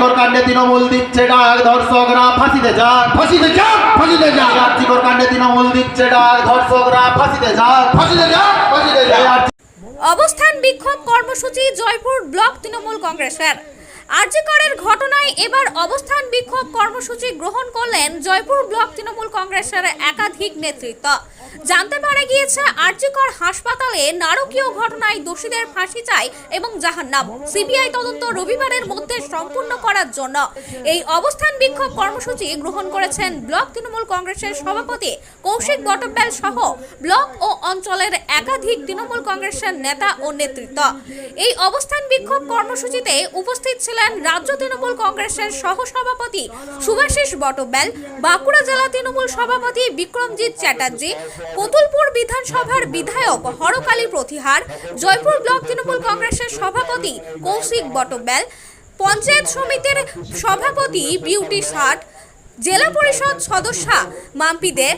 আর্জিকর কাণ্ডে তৃণমূল দিচ্ছে ডাক ধর্ষকরা ফাঁসিতে যাক ফাঁসিতে যাক ফাঁসিতে যাক আর্জিকর কাণ্ডে তৃণমূল দিচ্ছে ডাক ধর্ষকরা ফাঁসিতে যাক ফাঁসিতে যাক ফাঁসিতে যাক অবস্থান বিক্ষোভ কর্মসূচি জয়পুর ব্লক তৃণমূল কংগ্রেসের। আরজিকরের ঘটনায় এবার অবস্থান বিক্ষোভ কর্মসূচি গ্রহণ করলেন জয়পুর ব্লক তৃণমূল কংগ্রেসের একাধিক নেতৃত্ব। জানতে পারা গিয়েছে আরজিকর হাসপাতালে নারকীয় ঘটনায় দোষীদের ফাঁসি চাই এবং জাহান্নাম সিবিআই তদন্ত রবিবারের মধ্যে সম্পূর্ণ করার জন্য। এই অবস্থান বিক্ষোভ কর্মসূচি গ্রহণ করেছেন ব্লক তৃণমূল কংগ্রেসের সভাপতি কৌশিক বটব্যাল সহ ব্লক ও অঞ্চলের একাধিক তৃণমূল কংগ্রেসের নেতা ও নেতৃত্ব। এই অবস্থান বিক্ষোভ কর্মসূচিতে উপস্থিত ছিলেন রাজ্য তৃণমূল কংগ্রেসের সহ সভাপতি সুভাষিস বটব্যাল বাঁকুড়া জেলা তৃণমূল সভাপতি বিক্রমজিৎ চ্যাটার্জি কতুলপুর বিধানসভার বিধায়ক হরকালী প্রতিহার, জয়পুর ব্লক তৃণমূল কংগ্রেসের সভাপতি কৌশিক বটব্যাল পঞ্চায়েত সমিতির সভাপতি বিউটি ষাট, জেলা পরিষদ সদস্যা মাম্পি দে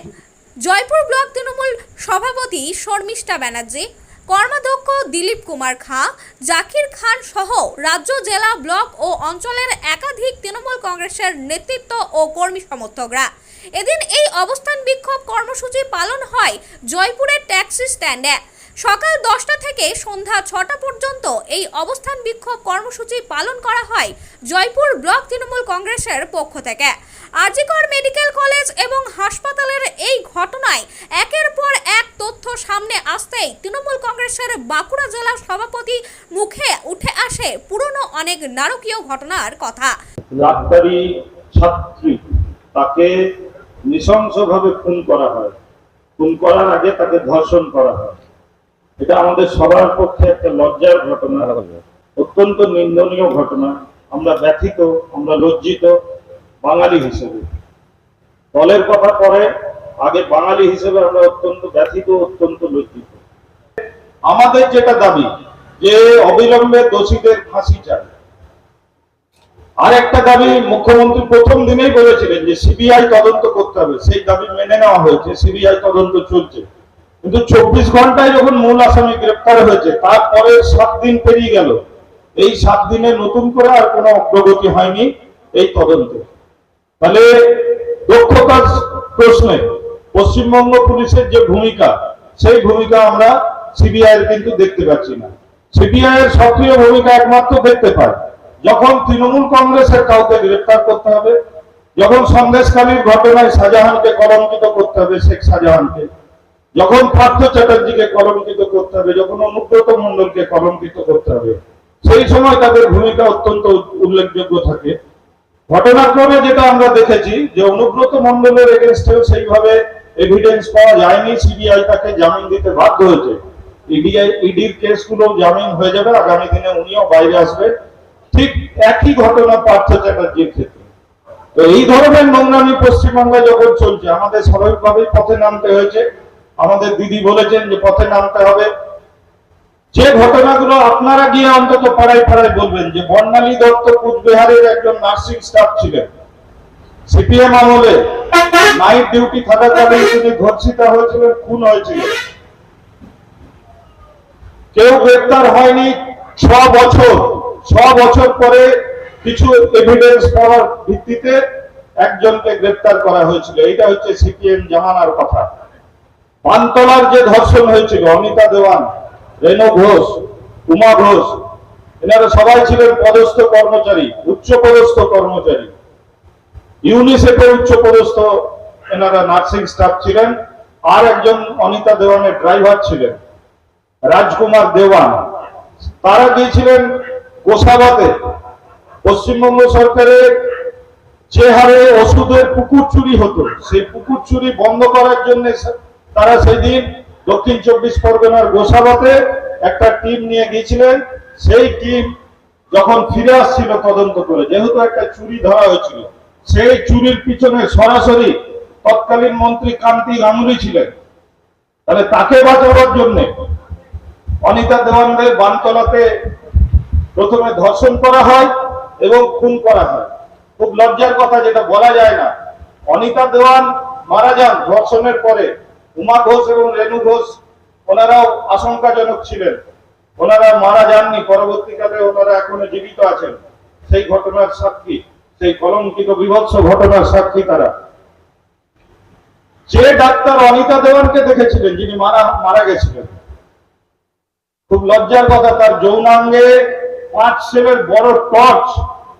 জয়পুর ব্লক তৃণমূল সভাপতি শর্মিষ্ঠা ব্যানার্জি কর্মাধ্যক্ষ দিলীপ কুমার খাঁ, জাকির খান সহ রাজ্য, জেলা, ব্লক ও অঞ্চলের একাধিক তৃণমূল কংগ্রেসের নেতৃত্ব ও কর্মী সমর্থকরা। এদিন এই অবস্থান বিক্ষোভ কর্মসূচি পালন হয় জয়পুরের ট্যাক্সি স্ট্যান্ডে। সকাল দশটা থেকে সন্ধ্যা ছটা পর্যন্ত এই অবস্থান বিক্ষোভ কর্মসূচি পালন করা হয় জয়পুর ব্লক তৃণমূল কংগ্রেসের পক্ষ থেকে। আরজিকর মেডিকেল কলেজ এবং হাসপাতালের এই ঘটনায় একের পর এক তথ্য সামনে আসতেই তৃণমূল কংগ্রেসের বাঁকুড়া জেলা সভাপতি মুখে উঠে আসে পুরনো অনেক নারকীয় ঘটনার কথা। ডাক্তারি ছাত্রী তাকে নৃশংসভাবে খুন করা হয়। খুন করার আগে তাকে ধর্ষণ করা হয়। এটা আমাদের সবার পক্ষে একটা লজ্জার ঘটনা। অত্যন্ত নিন্দনীয় ঘটনা। আমরা ব্যথিত, আমরা লজ্জিত। বাঙালি হিসেবে। দলের কথা পরে আগে বাঙালি হিসেবে আমরা অত্যন্ত ব্যথিত অত্যন্ত লজ্জিত। আমাদের যেটা দাবি যে অবিলম্বে দোষীদের ফাঁসি চাই। আর একটা দাবি মুখ্যমন্ত্রী প্রথম দিনেই বলেছিলেন যে সিবিআই তদন্ত করতে হবে। সেই দাবি মেনে নেওয়া হয়েছে সিবিআই তদন্ত চলছে। কিন্তু চব্বিশ ঘন্টায় যখন মূল আসামি গ্রেপ্তার হয়েছে তারপরে সাত দিন পেরিয়ে গেল। এই সাত দিনে নতুন করে আর কোনো অগ্রগতি হয়নি এই তদন্তে। তাহলে দক্ষতার প্রশ্নে পশ্চিমবঙ্গ পুলিশের যে ভূমিকা, সেই ভূমিকা আমরা সিবিআই এর কিন্তু দেখতে পাচ্ছি না। সিবিআই এর সক্রিয় ভূমিকা একমাত্র দেখতে পাই। যখন তৃণমূল কংগ্রেসের কাউকে গ্রেপ্তার করতে হবে, যখন সন্দেশকালীর ঘটনায় শাহজাহানকে কলঙ্কিত করতে হবে, শেখ শাহজাহানকে, যখন পার্থ চ্যাটার্জিকে কলঙ্কিত করতে হবে, যখন অনুব্রত মন্ডলকে কলঙ্কিত করতে হবে, সেই সময় তাদের ভূমিকা অত্যন্ত উল্লেখযোগ্য থাকে। ঘটনাক্রমে যেটা আমরা দেখেছি যে অনুব্রত মন্ডলের এগেনস্টেও সেইভাবে এভিডেন্স পাওয়া যায়নি সিবিআই তাকে জামিন দিতে বাধ্য হয়েছে। ইডির কেসগুলো জামিন হয়ে যাবে, আগামী দিনে উনিও বাইরে আসবে। ঠিক একই ঘটনা পার্থ চ্যাটার্জির ক্ষেত্রে। তো এই ধরনের নোংরামি পশ্চিমবঙ্গে যখন চলছে, আমাদের স্বাভাবিকভাবেই পথে নামতে হয়েছে। আমাদের দিদি বলেছেন যে পথে নামতে হবে। যে ঘটনাগুলো আপনারা গিয়ে অন্তত পাড়ায় পাড়ায় বলবেন যে বর্ণালী দত্ত কুচবিহারের একজন নার্সিং স্টাফ ছিলেন। সিপিএম আমলে নাইট ডিউটি থাকাকালীন তিনি ধর্ষিতা হয়েছিলেন, খুন হয়েছিলেন। কেউ গ্রেপ্তার হয়নি, ছ বছর ছ বছর পরে কিছু এভিডেন্স পাওয়ার ভিত্তিতে একজনকে গ্রেপ্তার করা হয়েছিল। এটা হচ্ছে সিপিএম জামানার কথা। পানতলার যে ধর্ষণ হয়েছিল অনিতা দেওয়ান রেণু ঘোষ, উমা ঘোষ, এনারা সবাই ছিলেন পদস্থ কর্মচারী উচ্চ পদস্থ কর্মচারী। ইউনিসেফের উচ্চ পদস্থ এনারা নার্সিং স্টাফ ছিলেন, আর একজন অনিতা দেওয়ানের ড্রাইভার ছিলেন, রাজকুমার দেওয়ান। তারা গিয়েছিলেন গোসাবাতে, পশ্চিমবঙ্গ সরকারের যে হারে ওষুধের পুকুর চুরি হতো, সেই পুকুর চুরি বন্ধ করার জন্য তারা সেদিন দক্ষিণ চব্বিশ পরগনার গোসাবাতে একটা টিম নিয়ে গিয়েছিলেন সেই টিম যখন ফিরে আসছিল তদন্ত করে, যেহেতু একটা চুরি ধরা হয়েছিল, সেই চুরির পিছনে সরাসরি তৎকালীন মন্ত্রী কান্তি গাঙ্গুলি ছিলেন। তাহলে তাকে বাঁচাবার জন্যে অনিতা দেওয়ানদের বানতলাতে প্রথমে ধর্ষণ করা হয় এবং খুন করা হয়। খুব লজ্জার কথা, যেটা বলা যায় না। অনিতা দেওয়ান মারা যান ধর্ষণের পরে। উমা ঘোষ এবং রেণু ঘোষ, ওনারাও আশঙ্কাজনক ছিলেন। ওনারা মারা যাননি, পরবর্তীকালে ওনারা এখনও জীবিত আছেন। সেই ঘটনার সাক্ষী, সেই কলঙ্কিত বিভৎস ঘটনার সাক্ষী তারা। যে ডাক্তার অনিতা দেওয়ানকে দেখেছিলেন, যিনি মারা মারা গেছিলেন, খুব লজ্জার কথা, তার যৌনাঙ্গে পাঁচ সেলের বড় টর্চ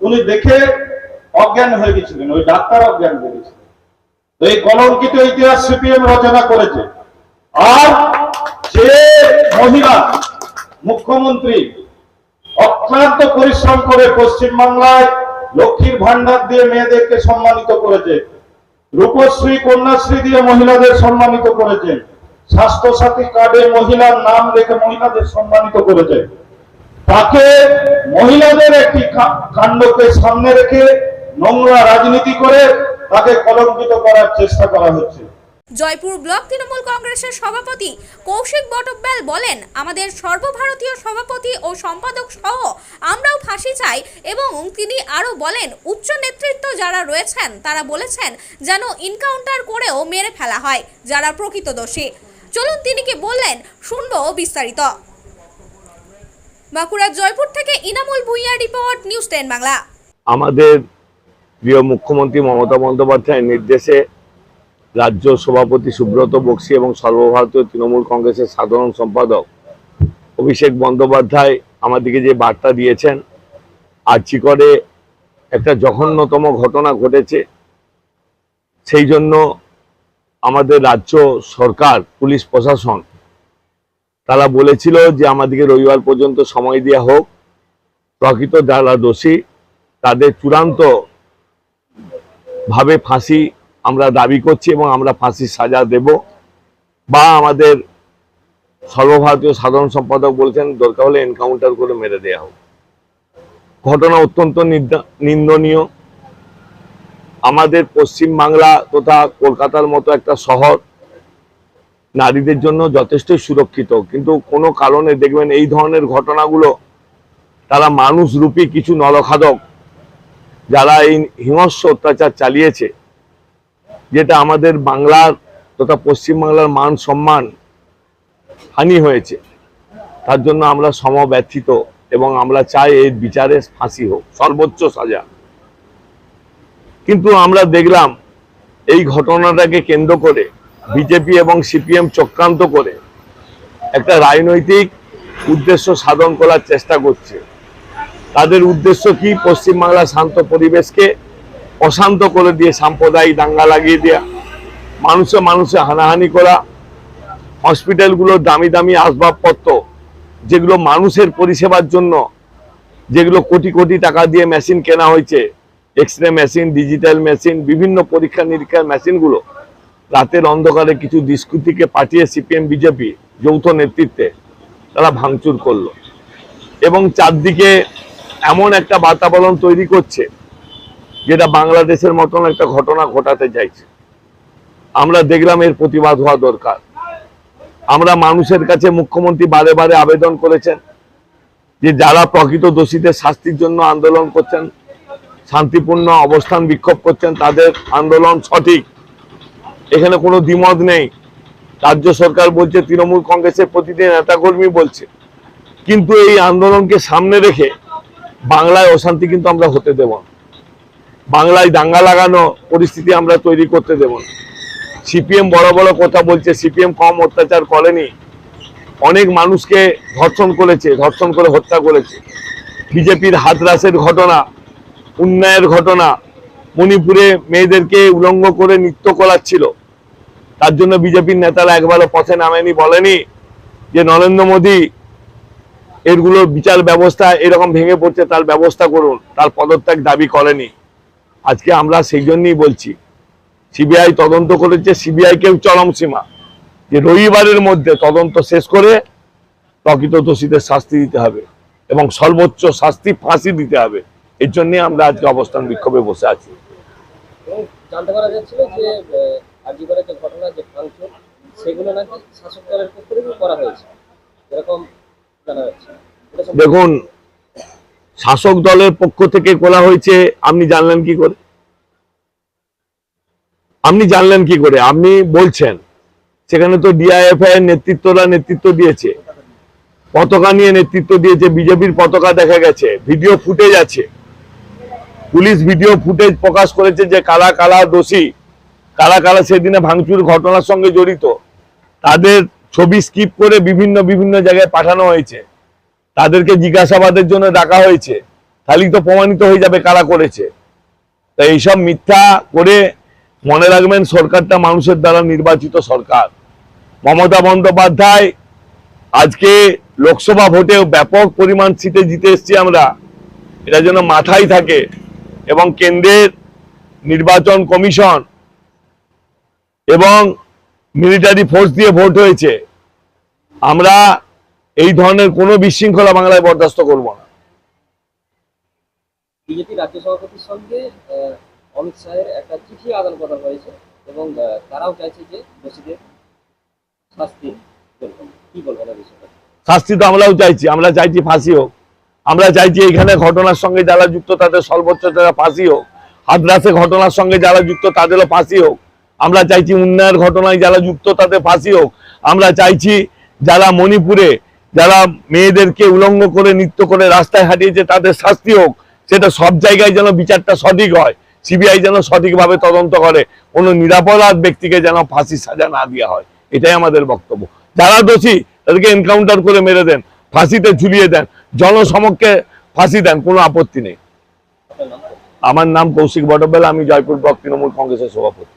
উনি দেখে অজ্ঞান হয়ে গেছিলেন, ওই ডাক্তার অজ্ঞান হয়ে গেছিলেন। এই কলঙ্কিত ইতিহাস সিপিএম রচনা করেছে। আর যে মহিলা মুখ্যমন্ত্রী অক্লান্ত পরিশ্রম করে পশ্চিমবাংলায় লক্ষ্মীর ভান্ডার দিয়ে মেয়েদেরকে সম্মানিত করেছে, রূপশ্রী, কন্যাশ্রী দিয়ে মহিলাদের সম্মানিত করেছেন স্বাস্থ্য সাথী কার্ডে মহিলার নাম রেখে মহিলাদের সম্মানিত করেছে। তাকে মহিলাদের একটি কাণ্ডকে সামনে রেখে নোংরা রাজনীতি করে তাকে কলঙ্কিত করার চেষ্টা করা হচ্ছে। জয়পুর ব্লক তৃণমূল কংগ্রেসের সভাপতি কৌশিক বটব্যাল বলেন আমাদের সর্বভারতীয় সভাপতি ও সম্পাদক সহ আমরাও ফাঁসি চাই এবং তিনি আরও বলেন উচ্চ নেতৃত্ব যারা রয়েছেন তারা বলেছেন যেন ইনকাউন্টার করেও মেরে ফেলা হয় যারা প্রকৃত দোষী। চলুন তিনি কি বললেন শুনব বিস্তারিত। বাঁকুড়ার জয়পুর থেকে Inamul Bhuiya report news ten Bangla. আমাদের প্রিয় মুখ্যমন্ত্রী মমতা বন্দ্যোপাধ্যায়ের নির্দেশে রাজ্য সভাপতি সুব্রত বক্সি এবং সর্বভারতীয় তৃণমূল কংগ্রেসের সাধারণ সম্পাদক অভিষেক বন্দ্যোপাধ্যায় আমাদেরকে যে বার্তা দিয়েছেন আর্চি করে একটা জঘন্যতম ঘটনা ঘটেছে। সেই জন্য আমাদের রাজ্য সরকার, পুলিশ প্রশাসন, তারা বলেছিল যে আমাদেরকে রবিবার পর্যন্ত সময় দেওয়া হোক। প্রকৃত যারা দোষী, তাদের চূড়ান্ত ভাবে ফাঁসি আমরা দাবি করছি এবং আমরা ফাঁসির সাজা দেব। বা আমাদের সর্বভারতীয় সাধারণ সম্পাদক বলছেন, দরকার হলে এনকাউন্টার করে মেরে দেওয়া হোক। ঘটনা অত্যন্ত নিন্দা- নিন্দনীয়। আমাদের পশ্চিম বাংলা তথা কলকাতার মতো একটা শহর নারীদের জন্য যথেষ্টই সুরক্ষিত। কিন্তু কোনো কারণে দেখবেন এই ধরনের ঘটনাগুলো, তারা মানুষ রূপী কিছু নরখাদক যারা এই হিংস্র অত্যাচার চালিয়েছে, যেটা আমাদের বাংলার তথা পশ্চিমবাংলার মান সম্মান হানি হয়েছে, তার জন্য আমরা সমব্যথিত এবং আমরা চাই এর বিচারে ফাঁসি হোক, সর্বোচ্চ সাজা। কিন্তু আমরা দেখলাম এই ঘটনাটাকে কেন্দ্র করে বিজেপি এবং সিপিএম চক্রান্ত করে একটা রাজনৈতিক উদ্দেশ্য সাধন করার চেষ্টা করছে। তাদের উদ্দেশ্য কি? পশ্চিমবাংলার শান্ত পরিবেশকে অশান্ত করে দিয়ে, সাম্প্রদায়িক দাঙ্গা লাগিয়ে দেওয়া মানুষে মানুষে হানাহানি করা, হসপিটালগুলোর দামি দামি আসবাবপত্র, যেগুলো মানুষের পরিষেবার জন্য, যেগুলো কোটি কোটি টাকা দিয়ে মেশিন কেনা হয়েছে X ray machine, digital machine, বিভিন্ন পরীক্ষা নিরীক্ষার মেশিনগুলো, রাতের অন্ধকারে কিছু দুষ্কৃতীকে পাঠিয়ে সিপিএম, বিজেপি যৌথ নেতৃত্বে তারা ভাঙচুর করল। এবং চারদিকে এমন একটা বাতাবরণ তৈরি করছে, যেটা বাংলাদেশের মতন একটা ঘটনা ঘটাতে চাইছে। আমরা দেখলাম এর প্রতিবাদ হওয়া দরকার। আমরা মানুষের কাছে মুখ্যমন্ত্রী বারে বারে আবেদন করেছেন যে যারা প্রকৃত দোষীদের শাস্তির জন্য আন্দোলন করছেন, শান্তিপূর্ণ অবস্থান বিক্ষোভ করছেন, তাদের আন্দোলন সঠিক। এখানে কোনো দ্বিমত নেই। রাজ্য সরকার বলছে, তৃণমূল কংগ্রেসের প্রতিটি নেতাকর্মী বলছে। কিন্তু এই আন্দোলনকে সামনে রেখে বাংলায় অশান্তি কিন্তু আমরা হতে দেব না। বাংলায় দাঙ্গা লাগানো পরিস্থিতি আমরা তৈরি করতে দেব না। সিপিএম বড় বড় কথা বলছে, সিপিএম কম অত্যাচার করেনি। অনেক মানুষকে ধর্ষণ করেছে, ধর্ষণ করে হত্যা করেছে। বিজেপির হাতরাসের ঘটনা উন্নয়ের ঘটনা, মণিপুরে মেয়েদেরকে উলঙ্গ করে নৃত্য করাচ্ছিল। তার জন্য বিজেপির নেতারা একবারও পথে নামেনি, বলেনি যে নরেন্দ্র মোদী এরগুলোর বিচার ব্যবস্থা এরকম ভেঙে পড়ছে, তার ব্যবস্থা করুন। তার পদত্যাগ দাবি করেনি। আজকে আমরা সেই জন্যই বলছি, সিবিআই তদন্ত করেছে, সিবিআই কেউ চরম সীমা। যে রবিবারের মধ্যে তদন্ত শেষ করে প্রকৃত দোষীদের শাস্তি দিতে হবে এবং সর্বোচ্চ শাস্তি ফাঁসি দিতে হবে। এর জন্যই আমরা আজকে অবস্থান বিক্ষোভে বসে আছি। সেগুলো নাকি শাসক দলের পক্ষ থেকে করা হয়েছে। এরকম সম্পর্কে দেখুন, শাসক দলের পক্ষ থেকে করা হয়েছে, আপনি জানলেন কি করে? আপনি জানলেন কি করে? আপনি বলছেন, সেখানে তো ডিআইএফআই এর নেতৃত্বরা নেতৃত্ব দিয়েছে। পতাকা নিয়ে নেতৃত্ব দিয়েছে, বিজেপির পতাকা দেখা গেছে, ভিডিও ফুটেজ আছে। পুলিশ ভিডিও ফুটেজ প্রকাশ করেছে যে কারা কারা দোষী, কারা কারা সেদিনে ভাঙচুর ঘটনার সঙ্গে জড়িত, তাদের ছবি স্কিপ করে বিভিন্ন বিভিন্ন জায়গায় পাঠানো হয়েছে। তাদেরকে জিজ্ঞাসাবাদের জন্য ডাকা হয়েছে। তাহলেই তো প্রমাণিত হয়ে যাবে কারা করেছে। তাই এইসব মিথ্যা করে মনে রাখবেন সরকারটা মানুষের দ্বারা নির্বাচিত সরকার। মমতা বন্দ্যোপাধ্যায় আজকে লোকসভা ভোটে ব্যাপক পরিমাণ সিটে জিতে এসছি আমরা। এটা যেন মাথায় থাকে এবং কেন্দ্রের নির্বাচন কমিশন এবং মিলিটারি ফোর্স দিয়ে ভোট হয়েছে আমরা এই ধরনের কোনো বিশৃঙ্খলা বাংলায় বরদাস্ত করব না। বিজেপি রাজ্য সভাপতির সঙ্গে অমিত শাহের একটা চিঠি আদান প্রদান হয়েছে এবং তারাও চাইছে যে দোষীদের শাস্তি কি বলবেন শাস্তি তো আমরাও চাইছি আমরা চাইছি ফাঁসি হোক। আমরা চাইছি এখানে ঘটনার সঙ্গে যারা যুক্ত তাদের সর্বোচ্চ যারা ফাঁসি হোক। হাতরাসে ঘটনার সঙ্গে যারা যুক্ত তাদেরও ফাঁসি হোক। আমরা চাইছি উন্নয়নের ঘটনায় যারা যুক্ত তাদের ফাঁসি হোক। আমরা চাইছি যারা মণিপুরে, যারা মেয়েদেরকে উলঙ্গ করে, নৃত্য করে রাস্তায় হাঁটিয়েছে তাদের শাস্তি হোক। সেটা সব জায়গায় যেন বিচারটা সঠিক হয়। সিবিআই যেন সঠিকভাবে তদন্ত করে। কোনো নিরাপরাধ ব্যক্তিকে যেন ফাঁসির সাজা না দেওয়া হয়। এটাই আমাদের বক্তব্য। যারা দোষী, তাদেরকে এনকাউন্টার করে মেরে দেন, ফাঁসিতে ঝুলিয়ে দেন। জনসমক্ষে ফাঁসি দেন, কোনো আপত্তি নেই? আমার নাম কৌশিক বটবেল, আমি জয়পুর ব্লক তৃণমূল কংগ্রেসের সভাপতি।